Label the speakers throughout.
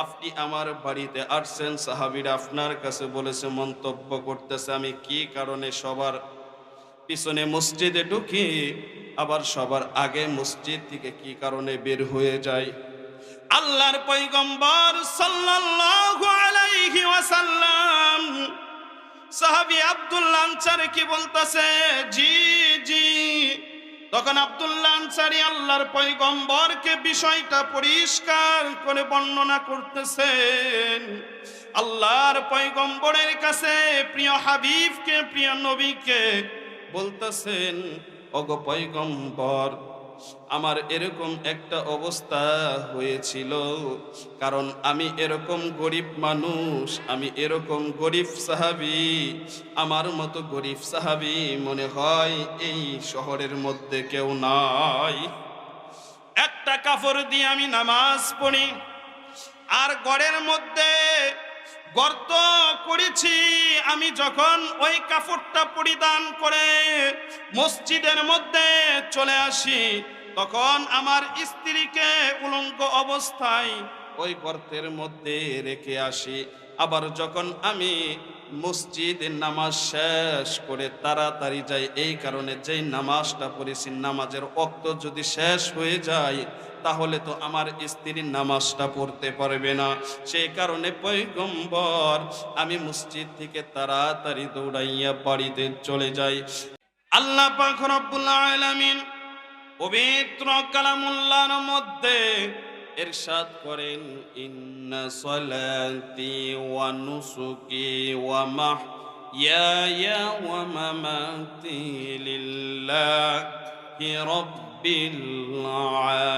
Speaker 1: আপনি আমার বাড়িতে আসছেন, সাহাবিরা আপনার কাছে বলেছে, মন্তব্য করতেছে। আমি কি কারণে সবার পিছনে মসজিদে ঢুকি, আবার সবার আগে মসজিদ থেকে কি কারণে বের হয়ে যায় আল্লাহর পৈগম্বর ওয়াসাল্লাম সাহাবী আব্দুল্লাহ কি বলতাছে? জি জি। তখন আব্দুল্লাহ আনসারী আল্লাহর পয়গম্বরকে বিষয়টা পরিষ্কার করে বর্ণনা করতেছেন। আল্লাহর পয়গম্বরের কাছে প্রিয় হাবিবকে, প্রিয় নবীকে বলতেছেন অগ পয়গম্বর আমার এরকম একটা অবস্থা হয়েছিল। কারণ আমি এরকম গরিব মানুষ, আমি এরকম গরিব সাহাবি, আমার মতো গরিব সাহাবি মনে হয় এই শহরের মধ্যে কেউ নাই। একটা কাপড় দিয়ে আমি নামাজ পড়ি, আর গড়ের মধ্যে গর্ত করেছি আমি যখন ওই কাপড়টা পরিধান করে মসজিদের মধ্যে চলে আসি, তখন আমার স্ত্রীকে উলঙ্গ অবস্থায় ওই গর্তের মধ্যে রেখে আসি। আবার যখন আমি মসজিদের নামাজ শেষ করে তাড়াতাড়ি যাই এই কারণে যেই নামাজটা পড়েছি, নামাজের অক্ত যদি শেষ হয়ে যায়, তাহলে তো আমার স্ত্রীর নামাজটা পড়তে পারবে না। সেই কারণে পৈগম্বর আমি মসজিদ থেকে তাড়াতাড়ি দৌড়াইয়া বাড়িতে চলে যাই। আল্লাহ পাক রব্বুল আলামিন পবিত্র কালামুল্লাহর মধ্যে ইরশাদ করেন ইন্না সলাতি ওয়া নুসুকি ওয়া মাহইয়ায়া ওয়া মামাতি লিল্লাহি রাব্বিল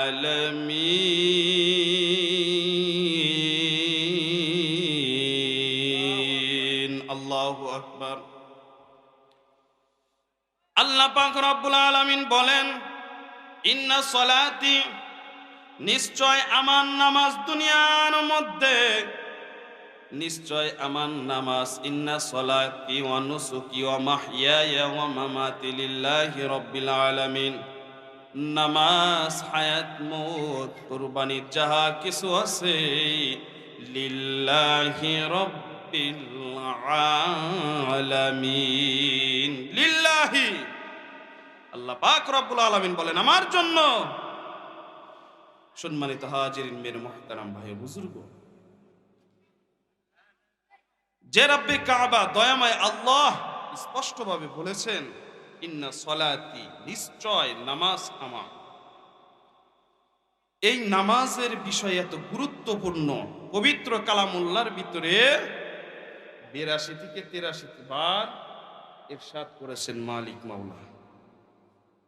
Speaker 1: আলামিন আল্লাহু আকবার আল্লাহ পাক রব্বুল আলামিন বলেন ইন্না সলাতি নিশ্চয় আমার নামাজ দুনিয়ার মধ্যে। নিশ্চয় আমার নামাজ ইন্না সলাতি ওয়া নুসুকি ওয়া মাহইয়ায়া ওয়া মামাতি লিল্লাহি রাব্বিল আলামিন। নামাজ, হায়াত মত কুরবানি যাহা কিছু আছে, লিল্লাহি রাব্বিল আলামিন। লিল্লাহি! আল্লাহ পাক রব্বুল আলামিন বলেন, আমার জন্য সম্মানিত হাজিরিন, মের মুহতারাম ভাই বুজুর্গ। যে রব্বে কাবা দয়াময় আল্লাহ স্পষ্টভাবে বলেছেন, ইন্না সলাতি নিশ্চয় নামাজ আমার। এই নামাজের বিষয় এত গুরুত্বপূর্ণ, পবিত্র কালামুল্লার ভিতরে বিরাশি থেকে তিরাশি বার ইরশাদ করেছেন মালিক মাওলা।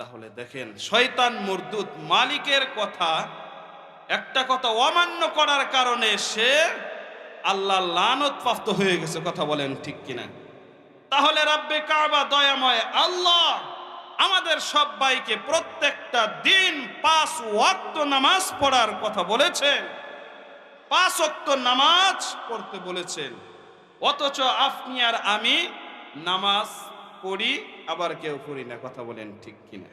Speaker 1: তাহলে দেখেন, শয়তান মরদুত মালিকের কথা একটা কথা অমান্য করার কারণে সে আল্লাহ লানত হয়ে গেছে, কথা বলেন ঠিক কিনা? তাহলে রাব্বে কাবা দয়াময় আল্লাহ আমাদের সবাইকে প্রত্যেকটা দিন পাঁচ ওয়াক্ত নামাজ পড়ার কথা বলেছেন। পাঁচ ওয়াক্ত নামাজ পড়তে বলেছেন। অথচ আপনি আর আমি নামাজ পড়ি, আবার কেউ পড়ি না, কথা বলেন ঠিক কিনা?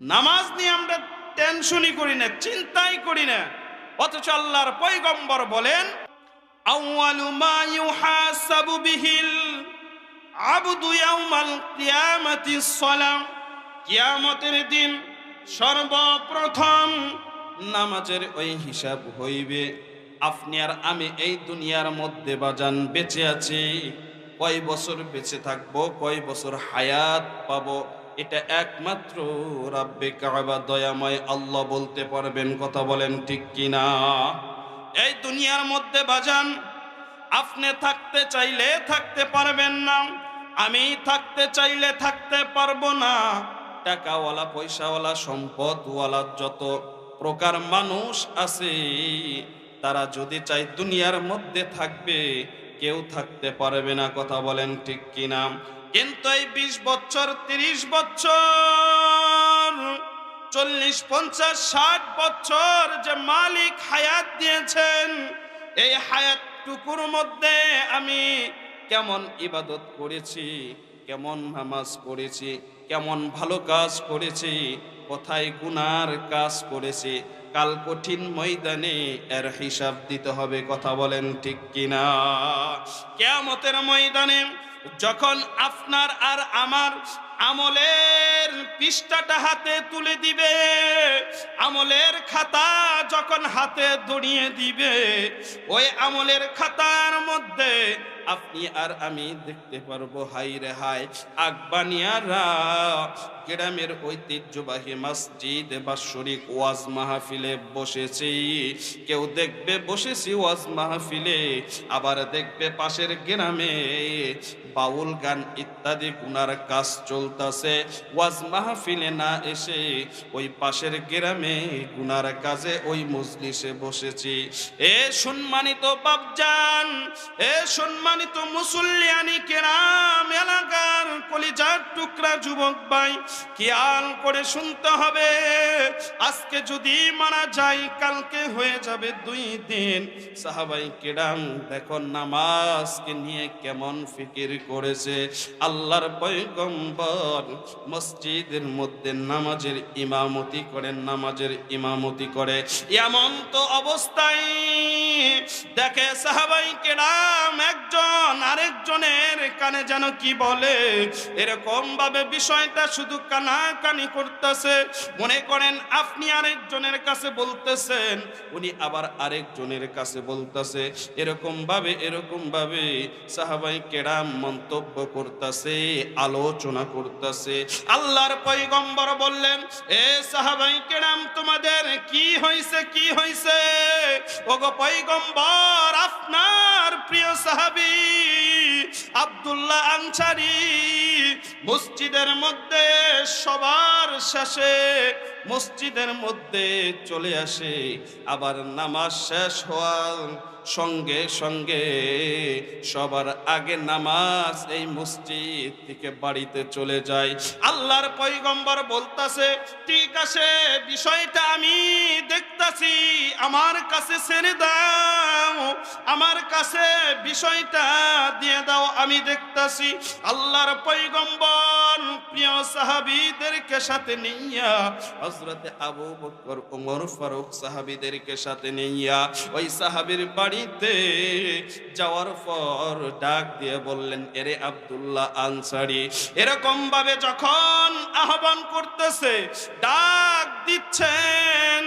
Speaker 1: নামাজ নিয়ে আমরা টেনশনই করি না, চিন্তাই করি না। অথচ আল্লাহর পয়গম্বর বলেন, আউয়ালু মা ইউহাসাবু বিহিল আবদু ইয়াউমাল কিয়ামাতি সালাম। কিয়ামতের দিন সর্বপ্রথম নামাজের ওই হিসাব হইবে। আপনি আর আমি এই দুনিয়ার মধ্যে বাজান বেঁচে আছি, কয় বছর বেঁচে থাকব, কয় বছর হায়াত পাবো এটা একমাত্র রাব্বে কাবা দয়াময় আল্লাহ বলতে পারবেন কথা বলেন ঠিক কিনা? এই দুনিয়ার মধ্যে বাজান, আপনি থাকতে চাইলে থাকতে পারবেন না, আমি থাকতে চাইলে থাকতে পারব না। টাকাওয়ালা, পয়সাওয়ালা, সম্পদওয়ালা যত প্রকার মানুষ আছে, তারা যদি চাই দুনিয়ার মধ্যে থাকবে, কেউ থাকতে পারবে না, কথা বলেন ঠিক কিনা? কিন্তু এই বিশ বছর, তিরিশ বছর, চল্লিশ, পঞ্চাশ, ষাট বছর যে মালিক হায়াত দিয়েছেন, এই হায়াতটুকুর মধ্যে আমি কেমন ইবাদত করেছি, কেমন নামাজ পড়েছি কেমন ভালো কাজ করেছি, কোথায় গুনার কাজ করেছি, কাল কঠিন ময়দানে এর হিসাব দিতে হবে, কথা বলেন ঠিক কিনা? কেয়ামতের ময়দানে যখন আপনার আর আমার আমলের পৃষ্ঠাটা হাতে তুলে দিবে, আমলের খাতা যখন হাতে দড়িয়ে দিবে, ওই আমলের খাতার মধ্যে আপনি আর আমি দেখতে পারব হাই রে হাই আকবানিয়ারা গ্রামের ঐতিহ্যবাহী মসজিদ বাৎসরিক ওয়াজ মাহফিলে বসেছি। কেউ দেখবে, বসেছি ওয়াজ মাহফিলে, আবার দেখবে পাশের গ্রামে বাউল গান ইত্যাদি গুনার কাজ চলতেছে। ওয়াজ মাহফিলে না এসে ওই পাশের গ্রামে গুনার কাজে ওই মজলিসে বসেছি। এ সম্মানিত বাবজান এ সম্মানিত মুসল্লিয়ানি কেরাম এলাকার কলিজার টুকরা যুবক ভাই, খেয়াল করে শুনতে হবে। আজকে যদি মারা যায়, কালকে হয়ে যাবে দুই দিন। সাহাবাই কেরাম, দেখো নামাজকে নিয়ে কেমন ফিকির করেছে। আল্লাহর পয়গম্বর মসজিদের মধ্যে নামাজের ইমামতি করেন নামাজের ইমামতি করে। এমন তো অবস্থায়, দেখে সাহাবাই কেরাম একজন আরেকজনের কানে যেন কি বলে? এরকম ভাবে বিষয়টা শুধু কানাকানি করতেছে। মনে করেন আপনি আরেকজনের কাছে বলতেছেন, উনি আবার আরেকজনের কাছে বলতেছে, এরকম ভাবে এরকম ভাবে সাহাবাই কেরাম মন্তব্য করতেছে, আলোচনা করতেছে। আল্লাহর পয়গম্বর বললেন, এ সাহাবাই কেরাম, তোমাদের কি হয়েছে কি হয়েছে ওগো পয়গম্বর, আপনার প্রিয় সাহাবী আব্দুল্লাহ আনসারি মসজিদের মধ্যে সবার শেষে মসজিদের মধ্যে চলে আসে আবার নামাজ শেষ হওয়ার সঙ্গে সঙ্গে সবার আগে নামাজ এই মসজিদ থেকে বাড়িতে চলে যায়। আল্লাহর পৈগম্বর বলতাছে, ঠিক আছে, বিষয়টা আমি দেখতাছি, আমার কাছে ছেড়ে দাও, আমার কাছে বিষয়টা দিয়ে দাও, আমি দেখতাছি। আল্লাহর পৈগম্বর প্রিয় সাহাবীদেরকে সাথে নিয়া, হযরতে আবু বকর, ওমর ফারুক সাহাবীদেরকে সাথে নিয়া ওই সাহাবীর বাড়িতে যাওয়ার পর ডাক দিয়ে বললেন, এরে আব্দুল্লাহ আনসারি এরকম ভাবে যখন আহ্বান করতেছে, ডাক দিচ্ছেন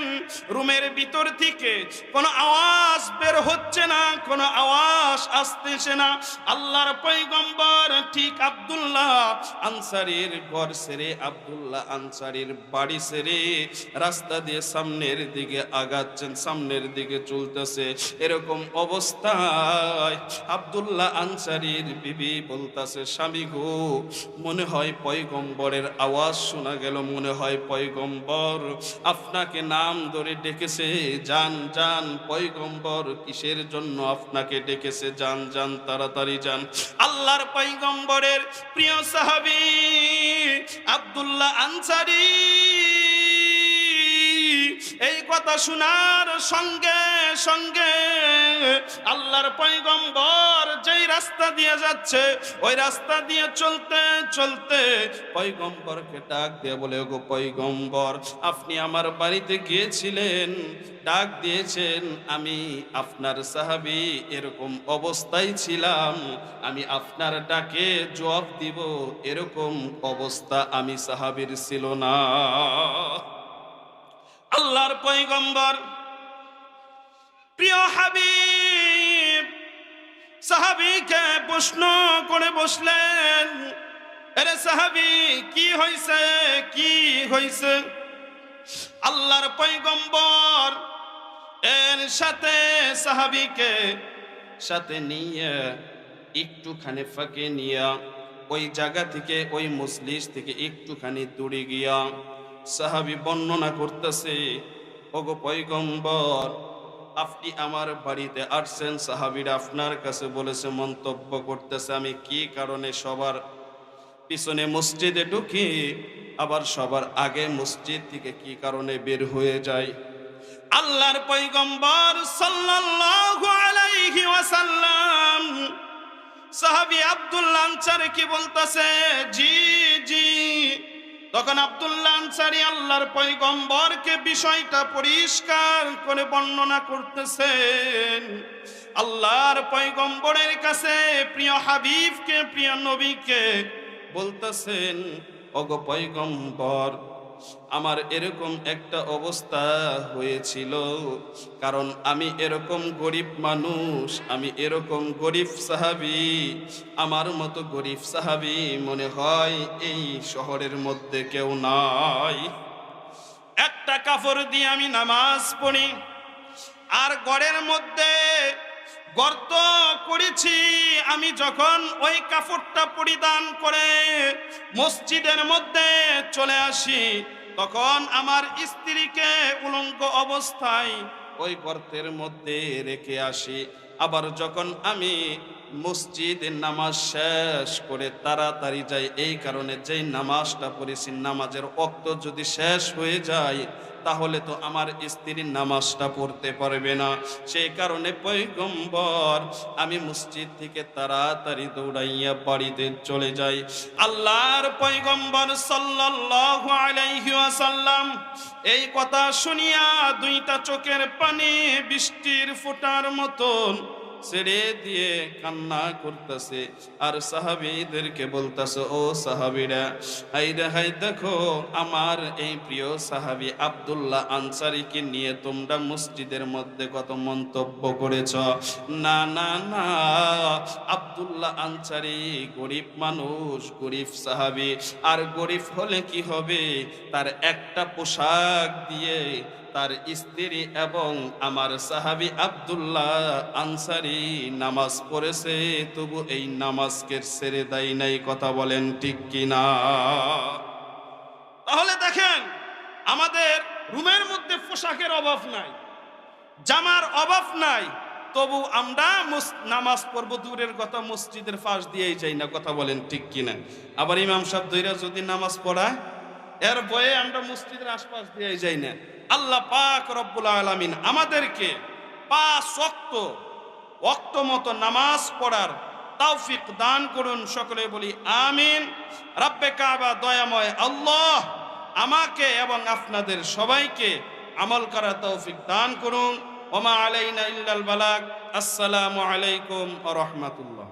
Speaker 1: রুমের ভিতর থেকে কোনো আওয়াজ বের হচ্ছে না, কোনো আওয়াজ আসতেছে না। আল্লাহর পয়গম্বর ঠিক আব্দুল্লাহ আনসারির ঘর সেরে, আব্দুল্লাহ আনসারির বাড়ি সেরে রাস্তা দিয়ে সামনের দিকে আগাচ্ছেন, সামনের দিকে চলতেছে। এরকম অবস্থায় আব্দুল্লাহ আনসারির বিবি বলতাছে, স্বামী গো, মনে হয় পয়গম্বরের আওয়াজ শোনা গেল, মনে হয় পয়গম্বর আপনাকে নাম ধরে ডেকেছে, যান যান, পয়গম্বর, কিসের জন্য আপনাকে ডেকেছে? যান যান, তাড়াতাড়ি যান। আল্লাহর পয়গম্বরের প্রিয় সাহাবি আব্দুল্লাহ আনসারি এই কথা শোনার সঙ্গে সঙ্গে আল্লাহর পয়গম্বর যেই রাস্তা দিয়ে যাচ্ছে, ওই রাস্তা দিয়ে চলতে চলতে পয়গম্বরকে ডাক দিয়ে বলে গো পয়গম্বর, আপনি আমার বাড়িতে গিয়েছিলেন, ডাক দিয়েছেন, আমি আপনার সাহাবি, এরকম অবস্থায় ছিলাম, আমি আপনার ডাকে জবাব দিব, এরকম অবস্থা আমি সাহাবির ছিল না। আল্লাহর পয়গম্বর। প্রিয় হাবিব, সাহাবিকে প্রশ্ন করে বসলেন, আরে সাহাবি, কি হইছে? কি হইছে? আল্লাহর পয়গম্বর এর সাথে সাহাবিকে সাথে নিয়ে একটুখানি ফাঁকে নিয়ে ওই জায়গা থেকে, ওই মসলিস থেকে একটুখানি দূরে গিয়া সাহাবি বর্ণনা করতেছে, ওগো পৈগম্বর আপনি আমার বাড়িতে আসছেন, সাহাবিরা আপনার কাছে বলেছে, মন্তব্য করতেছে, আমি কি কারণে সবার পিছনে মসজিদে ঢুকি, আবার সবার আগে মসজিদ থেকে কি কারণে বের হয়ে যায় আল্লাহর পৈগম্বর সাল্লাল্লাহু আলাইহি ওয়াসাল্লাম সাহাবী কি বলতাছে, জি জি তখন আব্দুল্লাহ আনসারি আল্লাহর পৈগম্বরকে বিষয়টা পরিষ্কার করে বর্ণনা করতেছেন। আল্লাহর পৈগম্বরের কাছে প্রিয় হাবিবকে, প্রিয় নবীকে বলতেছেন অগ পয়গম্বর আমার এরকম একটা অবস্থা হয়েছিল। কারণ আমি এরকম গরিব মানুষ, আমি এরকম গরিব সাহাবি, আমার মতো গরিব সাহাবি মনে হয় এই শহরের মধ্যে কেউ নাই। একটা কাপড় দিয়ে আমি নামাজ পড়ি, আর গড়ের মধ্যে গর্ত করেছি আমি যখন ওই কাপড়টা পরিধান করে মসজিদের মধ্যে চলে আসি, তখন আমার স্ত্রীকে উলঙ্গ অবস্থায় ওই গর্তের মধ্যে রেখে আসি। আবার যখন আমি মসজিদে নামাজ শেষ করে তাড়াতাড়ি যাই, এই কারণে যেই নামাজটা পড়েছি, নামাজের অক্ত যদি শেষ হয়ে যায় তাহলে তো আমার স্ত্রীর নামাজটা পড়তে পারবে না। সেই কারণে পৈগম্বর আমি মসজিদ থেকে তাড়াতাড়ি দৌড়াইয়া বাড়িতে চলে যাই। আল্লাহর পৈগম্বর ওয়াসাল্লাম এই কথা শুনিয়া দুইটা চোখের পানি বৃষ্টির ফোঁটার মতন ছেড়ে দিয়ে কান্না করতেছে। আর সাহাবিদেরকে বলতেছে, ও সাহাবিরা হাই রে হাই দেখো আমার এই প্রিয় সাহাবী আব্দুল্লাহ আনসারীকে নিয়ে তোমরা মসজিদের মধ্যে কত মন্তব্য করেছ? না না না, আব্দুল্লাহ আনসারি গরিব মানুষ, গরিব সাহাবী। আর গরিব হলে কি হবে? তার একটা পোশাক দিয়ে তার স্ত্রী এবং আমার সাহাবি আব্দুল্লাহ আনসারি নামাজ পড়েছে, তবু এই নামাজকে ছেড়ে দেয় নাই, কথা বলেন ঠিক কিনা? তাহলে দেখেন, আমাদের রুমের মধ্যে পোশাকের অভাব নাই, জামার অভাব নাই, তবু আমরা নামাজ পড়ব, দূরের কথা মসজিদের পাশ দিয়েই যাই না, কথা বলেন ঠিক কিনা? আবার ইমাম সাহেব দইরা যদি নামাজ পড়ায় এর বয়ে আমরা মসজিদের আশপাশ দিয়ে যাই না। আল্লাহ পাক রব্বুল আলামিন আমাদেরকে পাঁচ ওয়াক্ত ওয়াক্ত মতো নামাজ পড়ার তৌফিক দান করুন, সকলে বলি আমিন। রাব্বে কাবা দয়াময় আল্লাহ আমাকে এবং আপনাদের সবাইকে আমল করার তৌফিক দান করুন। ওমা আলাইনা ইল্লাল বালাক আসসালামু আলাইকুম ওয়া রাহমাতুল্লাহ।